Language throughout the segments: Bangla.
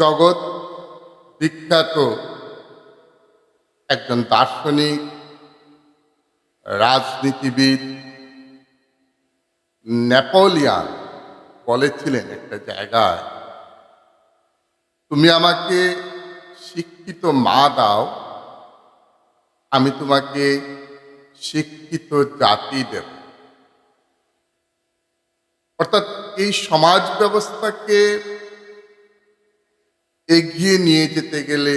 জগৎ বিখ্যাত একজন দার্শনিক, রাজনীতিবিদ, নেপোলিয়ান বলেছিলেন একটা জায়গায়, তুমি আমাকে শিক্ষিত মা দাও, আমি তোমাকে শিক্ষিত জাতি দেব। অর্থাৎ এই সমাজ ব্যবস্থাকে এগিয়ে নিয়ে যেতে গেলে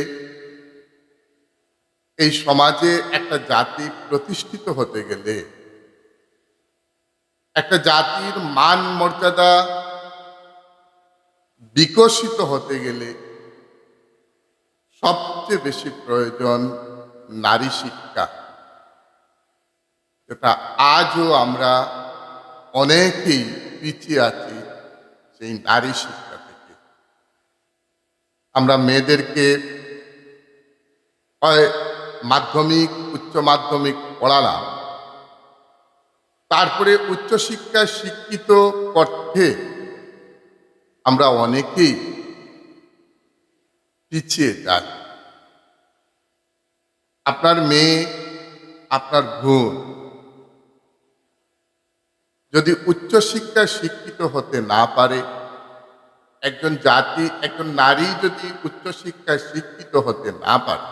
এই সমাজে একটা জাতি প্রতিষ্ঠিত হতে গেলে, একটা জাতির মান মর্যাদা বিকশিত হতে গেলে সবচেয়ে বেশি প্রয়োজন নারী শিক্ষা। যেটা আজও আমরা অনেকেই পিছিয়ে আছি সেই নারী শিক্ষা আমরা মেয়েদেরকে হয় মাধ্যমিক, উচ্চ মাধ্যমিক পড়ালাম। তারপরে উচ্চশিক্ষায় শিক্ষিত করতে আমরা অনেকেই পিছিয়ে যাই। আপনার মেয়ে, আপনার বোন যদি উচ্চশিক্ষায় শিক্ষিত হতে না পারে একজন জাতি, একজন নারী যদি উচ্চশিক্ষায় শিক্ষিত হতে না পারে,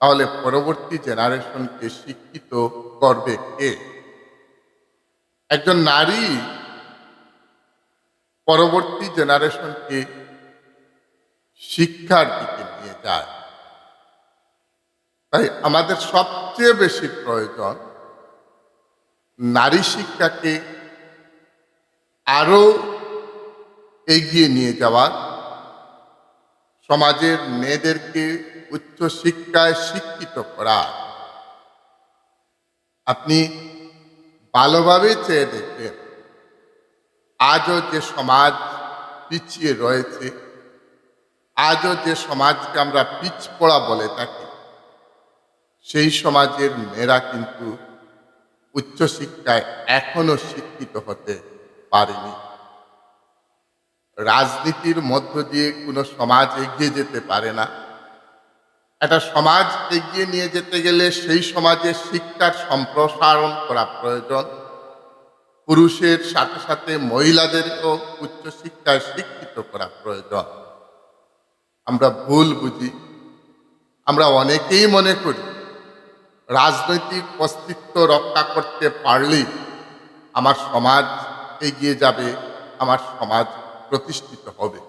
তাহলে পরবর্তী জেনারেশনকে শিক্ষিত করবে কে? একজন নারী পরবর্তী জেনারেশনকে শিক্ষার দিকে নিয়ে যায়। তাই আমাদের সবচেয়ে বেশি প্রয়োজন নারী শিক্ষাকে আরও এগিয়ে নিয়ে যাওয়ার। সমাজের মেয়েদেরকে উচ্চ শিক্ষায় শিক্ষিত করা আপনি ভালোভাবে চেয়ে দেখবেন। আজও যে সমাজ পিছিয়ে রয়েছে, আজও যে সমাজকে আমরা পিছপড়া বলে থাকি, সেই সমাজের মেয়েরা কিন্তু উচ্চশিক্ষায় এখনও শিক্ষিত হতে পারেনি। রাজনীতির মধ্য দিয়ে কোনো সমাজ এগিয়ে যেতে পারে না। একটা সমাজ এগিয়ে নিয়ে যেতে গেলে সেই সমাজে শিক্ষার সম্প্রসারণ করা প্রয়োজন। পুরুষের সাথে সাথে মহিলাদেরকেও উচ্চশিক্ষায় শিক্ষিত করা প্রয়োজন। আমরা ভুল বুঝি। আমরা অনেকেই মনে করি, রাজনৈতিক অস্তিত্ব রক্ষা করতে পারলেই আমার সমাজ এগিয়ে যাবে, আমার সমাজ প্রতিষ্ঠিত হবে।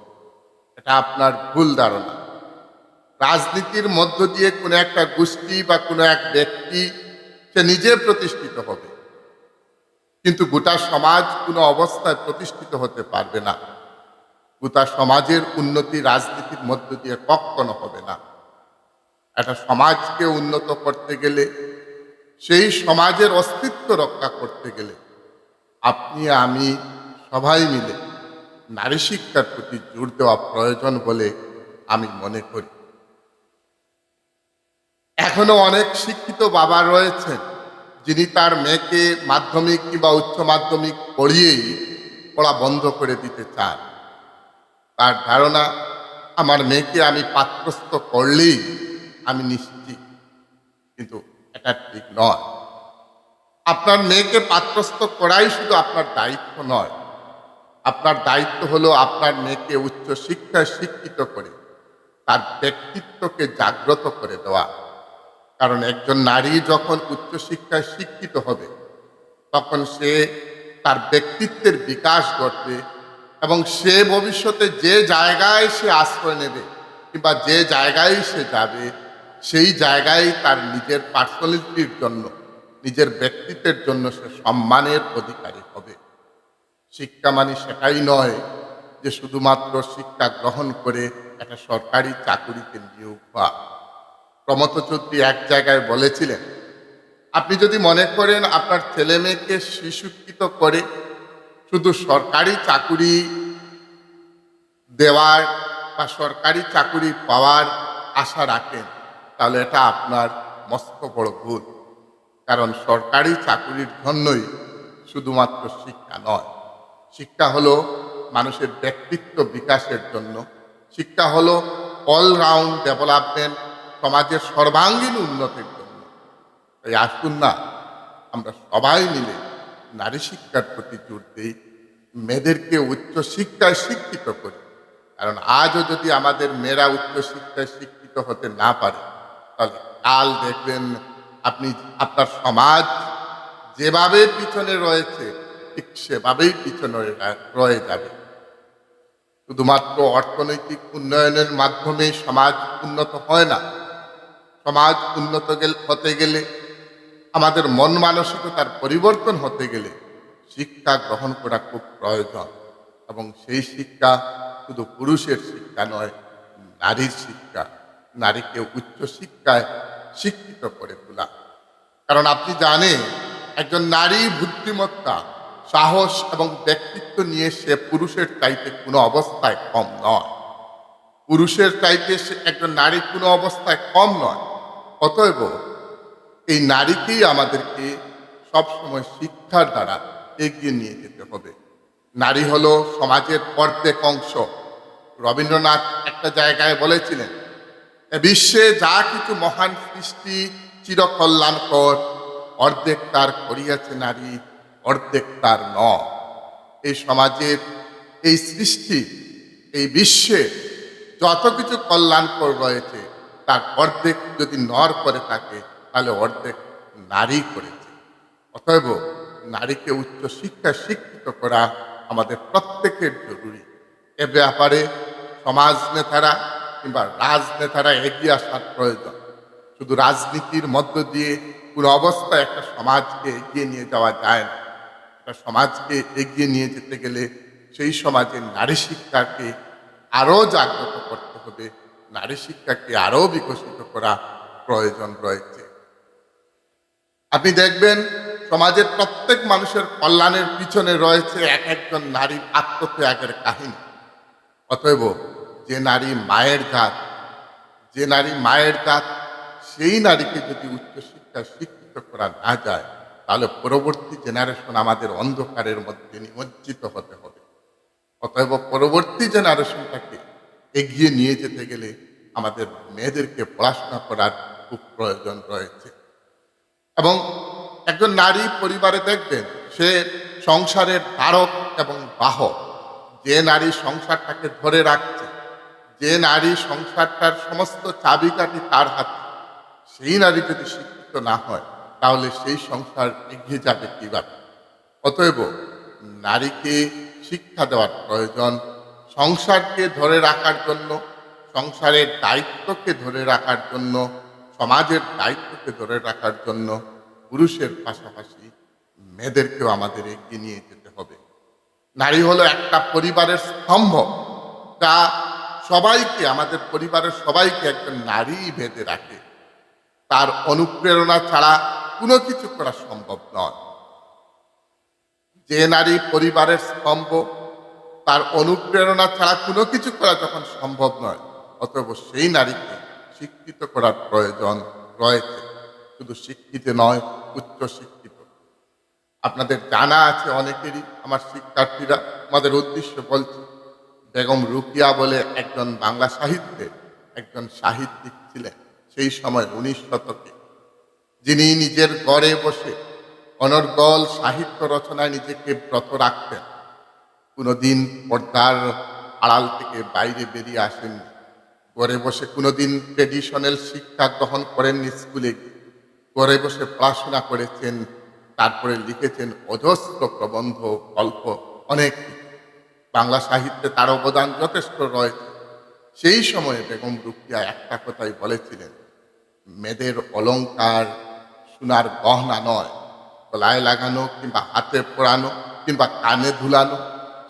এটা আপনার ভুল ধারণা। রাজনীতির মধ্য দিয়ে কোনো একটা গোষ্ঠী বা কোনো এক ব্যক্তি, সে নিজে প্রতিষ্ঠিত হবে। কিন্তু গোটা সমাজ কোনো অবস্থায় প্রতিষ্ঠিত হতে পারবে না। গোটা সমাজের উন্নতি রাজনীতির মধ্য দিয়ে কখনো হবে না। একটা সমাজকে উন্নত করতে গেলে, সেই সমাজের অস্তিত্ব রক্ষা করতে গেলে, আপনি আমি সবাই মিলে নারী শিক্ষার প্রতি জোর দেওয়া প্রয়োজন বলে আমি মনে করি। এখনও অনেক শিক্ষিত বাবা রয়েছেন, যিনি তার মেয়েকে মাধ্যমিক কিংবা উচ্চ মাধ্যমিক পড়িয়েই পড়া বন্ধ করে দিতে চান। তার ধারণা, আমার মেয়েকে আমি পাত্রস্থ করলেই আমি নিশ্চিত, কিন্তু এটা ঠিক নয়। আপনার মেয়েকে পাত্রস্থ করাই শুধু আপনার দায়িত্ব নয় আপনার দায়িত্ব হলো আপনার মেয়েকে উচ্চ শিক্ষায় শিক্ষিত করে, তার ব্যক্তিত্বকে জাগ্রত করে দেওয়া। কারণ একজন নারী যখন উচ্চশিক্ষায় শিক্ষিত হবে, তখন সে তার ব্যক্তিত্বের বিকাশ ঘটবে এবং সে ভবিষ্যতে যে জায়গায় সে আশ্রয় নেবে কিংবা যে জায়গায় সে যাবে, সেই জায়গায় তার নিজের পার্সোনালিটির জন্য, নিজের ব্যক্তিত্বের জন্য সে সম্মানের অধিকারী হবে। শিক্ষা মানে সেটাই নয় যে শুধুমাত্র শিক্ষা গ্রহণ করে একটা সরকারি চাকুরিতে নিয়োগ হওয়া প্রমথ চৌধুরী এক জায়গায় বলেছিলেন, আপনি যদি মনে করেন আপনার ছেলে মেয়েকে শিশুকৃত করে শুধু সরকারি চাকুরি দেওয়ার বা সরকারি চাকুরি পাওয়ার আশা রাখেন, তাহলে এটা আপনার মস্ত বড় ভুল। কারণ সরকারি চাকুরির জন্যই শুধুমাত্র শিক্ষা নয় শিক্ষা হলো মানুষের ব্যক্তিত্ব বিকাশের জন্য। শিক্ষা হলো অলরাউন্ড ডেভেলপমেন্ট সমাজের সর্বাঙ্গীন উন্নতির জন্য। তাই আসুন না, আমরা সবাই মিলে নারী শিক্ষার প্রতি জোর দিই, মেয়েদেরকে উচ্চ শিক্ষায় শিক্ষিত করি। কারণ আজও যদি আমাদের মেয়েরা উচ্চ শিক্ষায় শিক্ষিত হতে না পারে, তাহলে কাল দেখবেন আপনি আপনার সমাজ যেভাবে পিছনে রয়েছে ঠিক সেভাবেই পিছনে রয়ে যাবে। শুধুমাত্র অর্থনৈতিক উন্নয়নের মাধ্যমে সমাজ উন্নত হয় না। সমাজ উন্নত হতে গেলে, আমাদের মন মানসিকতার পরিবর্তন হতে গেলে শিক্ষা গ্রহণ করা খুব প্রয়োজন। এবং সেই শিক্ষা শুধু পুরুষের শিক্ষা নয়, নারীর শিক্ষা। নারীকে উচ্চ শিক্ষায় শিক্ষিত করে তোলা। কারণ আপনি জানেন, একজন নারী বুদ্ধিমত্তা সাহস এবং ব্যক্তিত্ব নিয়ে সে পুরুষের চাইতে কোনো অবস্থায় কম নয়। পুরুষের চাইতে সে একজন নারী কোনো অবস্থায় কম নয়। অতএব এই নারীকেই আমাদেরকে সবসময় শিক্ষার দ্বারা এগিয়ে নিয়ে যেতে হবে। নারী হলো সমাজের অর্ধেক অংশ। রবীন্দ্রনাথ একটা জায়গায় বলেছিলেন বিশ্বে যা কিছু মহান সৃষ্টি চিরকল্যাণকর, অর্ধেক তার করিয়াছে নারী অর্ধেক তার ন এই সমাজের এই সৃষ্টি, এই বিশ্বে যত কিছু কল্যাণকর রয়েছে, তার অর্ধেক যদি নর করে থাকে, তাহলে অর্ধেক নারী করেছে। অতএব নারীকে উচ্চ শিক্ষা শিক্ষিত করা আমাদের প্রত্যেকের জরুরি। এ ব্যাপারে সমাজ নেতারা কিংবা রাজনেতারা এগিয়ে আসার প্রয়োজন। শুধু রাজনীতির মধ্য দিয়ে পুরো অবস্থায় একটা সমাজকে এগিয়ে নিয়ে যাওয়া যায় না। একটা সমাজকে এগিয়ে নিয়ে যেতে গেলে সেই সমাজে নারী শিক্ষাকে আরও জাগ্রত করতে হবে। নারী শিক্ষাকে আরও বিকশিত করা প্রয়োজন রয়েছে। আপনি দেখবেন সমাজের প্রত্যেক মানুষের কল্যাণের পিছনে রয়েছে এক একজন নারীর আত্মত্যাগের কাহিনী। অতএব যে নারী মায়ের জাত, যে নারী মায়ের জাত, সেই নারীকে যদি উচ্চশিক্ষা শিক্ষিত করা না যায় তাহলে পরবর্তী জেনারেশন আমাদের অন্ধকারের মধ্যে নিমজ্জিত হতে হবে। অতএব পরবর্তী জেনারেশনটাকে এগিয়ে নিয়ে যেতে গেলে আমাদের মেয়েদেরকে পড়াশোনা করার খুব প্রয়োজন রয়েছে। এবং একজন নারী পরিবারে দেখবেন, সে সংসারের ধারক এবং বাহক। যে নারী সংসারটাকে ধরে রাখছে, যে নারী সংসারটার সমস্ত চাবিকাঠি তার হাতে, সেই নারী যদি শিক্ষিত না হয় তাহলে সেই সংসার এগিয়ে যাবে কীভাবে? অতএব নারীকে শিক্ষা দেওয়ার প্রয়োজন, সংসারকে ধরে রাখার জন্য, সংসারের দায়িত্বকে ধরে রাখার জন্য, সমাজের দায়িত্বকে ধরে রাখার জন্য পুরুষের পাশাপাশি মেয়েদেরকেও আমাদের এগিয়ে নিয়ে যেতে হবে। নারী হলো একটা পরিবারের স্তম্ভ। যা সবাইকে, আমাদের পরিবারের সবাইকে একজন নারী বেঁধে রাখে। তার অনুপ্রেরণা ছাড়া কোনো কিছু করা সম্ভব নয়। যে নারী পরিবারের স্তম্ভ, তার অনুপ্রেরণা ছাড়া কোনো কিছু করা যখন সম্ভব নয়, অতএব সেই নারীকে শিক্ষিত করার প্রয়োজন রয়েছে। শুধু শিক্ষিত নয়, উচ্চ শিক্ষিত। আপনাদের জানা আছে অনেকেরই, আমার শিক্ষার্থীরা আমাদের উদ্দেশ্য বলছে, বেগম রুকিয়া বলে একজন বাংলা সাহিত্যে একজন সাহিত্যিক ছিলেন। সেই সময় উনিশ শতকে যিনি নিজের গড়ে বসে অনর্গল সাহিত্য রচনায় নিজেকে ব্রত রাখতেন। কোনোদিন পর্দার আড়াল থেকে বাইরে বেরিয়ে আসেননি। ঘরে বসে কোনোদিন ট্রেডিশনাল শিক্ষা গ্রহণ করেননি স্কুলে ঘরে বসে পড়াশোনা করেছেন, তারপরে লিখেছেন অজস্র প্রবন্ধ, গল্প, অনেক বাংলা সাহিত্যে তার অবদান যথেষ্ট রয়েছে। সেই সময়ে বেগম রুকিয়া একটা কথাই বলেছিলেন মেয়েদের অলংকার সোনার গহনা নয়। গলায় লাগানো কিংবা হাতে পরানো কিংবা কানে ধুলানো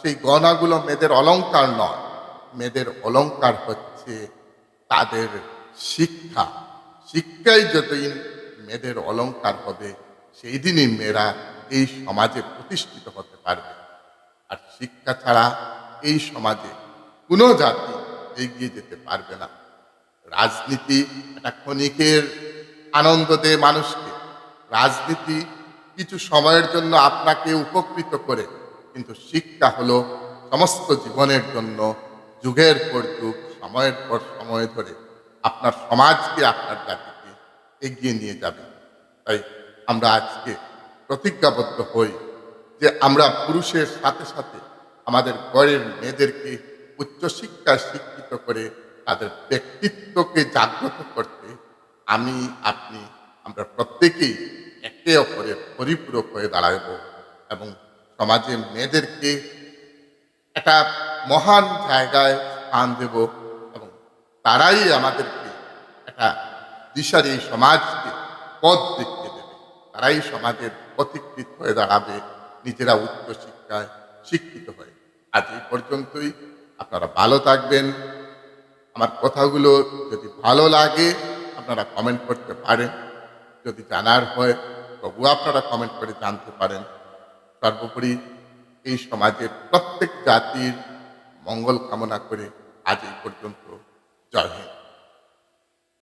সেই গহনাগুলো মেয়েদের অলংকার নয়। মেয়েদের অলংকার হচ্ছে তাদের শিক্ষা। শিক্ষাই যতদিন মেয়েদের অলংকার হবে, সেই দিনই মেয়েরা এই সমাজে প্রতিষ্ঠিত হতে পারবে। আর শিক্ষা ছাড়া এই সমাজে কোনো জাতি এগিয়ে যেতে পারবে না। রাজনীতি একটা ক্ষণিকের আনন্দ দেয় মানুষকে রাজনীতি কিছু সময়ের জন্য আপনাকে উপকৃত করে, কিন্তু শিক্ষা হলো সমস্ত জীবনের জন্য যুগের পর যুগ, সময়ের পর সময় ধরে আপনার সমাজকে আপনার জাতিকে এগিয়ে নিয়ে যাবে। তাই আমরা আজকে প্রতিজ্ঞাবদ্ধ হই যে আমরা পুরুষের সাথে সাথে আমাদের ঘরের মেয়েদেরকে উচ্চশিক্ষায় শিক্ষিত করে তাদের ব্যক্তিত্বকে জাগ্রত করতে আমি, আপনি, আমরা প্রত্যেকেই একে অপরের পরিপূরক হয়ে দাঁড়াব এবং সমাজে মেয়েদেরকে একটা মহান জায়গায় স্থান দেব এবং তারাই আমাদেরকে একটা দিশার এই সমাজকে পথ দেখিয়ে দেবে। তারাই সমাজের পথিকৃত হয়ে দাঁড়াবে, নিজেরা উচ্চ শিক্ষায় শিক্ষিত হয়ে। আজ এই পর্যন্তই। আপনারা ভালো থাকবেন। আমার কথাগুলো যদি ভালো লাগে, আপনারা কমেন্ট করতে পারেন। যদি জানার হয় তবুও আপনারা কমেন্ট করে জানতে পারেন। সর্বোপরি এই সমাজের প্রত্যেক জাতির মঙ্গল কামনা করে আজ এই পর্যন্ত জয় হিন্দ।